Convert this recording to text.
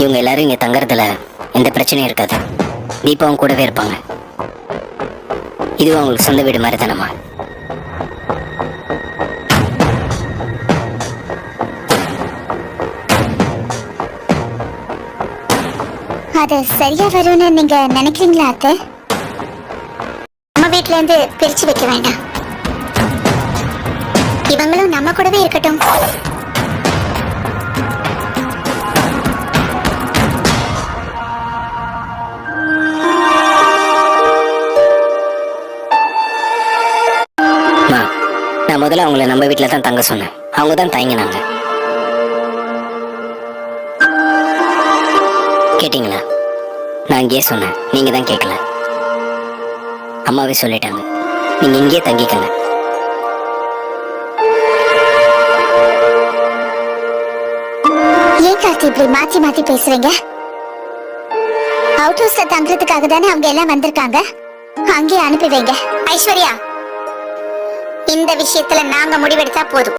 இவங்க எல்லாரும் இங்க தங்கறதுல எந்த பிரச்சனையும் இருக்காது. தீபாவும் கூடவே இருப்பாங்க. இதுவும் அவங்களுக்கு சொந்த வீடு மாதிரி தானம்மா அது சரியா வரும்னு நீங்க நினைக்கிறீங்களா அத்தை? நம்ம வீட்ல இருந்து பிரிச்சு வைக்க வேண்டாம். இவங்களும் நம்ம கூடவே இருக்கட்டும். முதல்ல அவங்கள நம்ம வீட்டில் தான் தங்க சொன்னேன். அவங்க தான் தயங்கினாங்க. கேட்டிங்களா? நான் இங்கேயே சொன்னேன். நீங்கள் தான் கேட்கல. அம்மாவே சொல்லிட்டாங்க. நீங்கள் இங்கேயே தங்கிக்கங்க. ஏன் கார்த்தி இப்படி மாத்தி மாத்தி பேசுறீங்க? அவுட் ஹவுஸ்ல தங்குறதுக்காக தானே அவங்க எல்லாம் வந்திருக்காங்க? அங்கேயே அனுப்பி வைங்க. ஐஸ்வர்யா! இந்த விஷயத்துல நாங்க முடிவெடுத்தா போதும்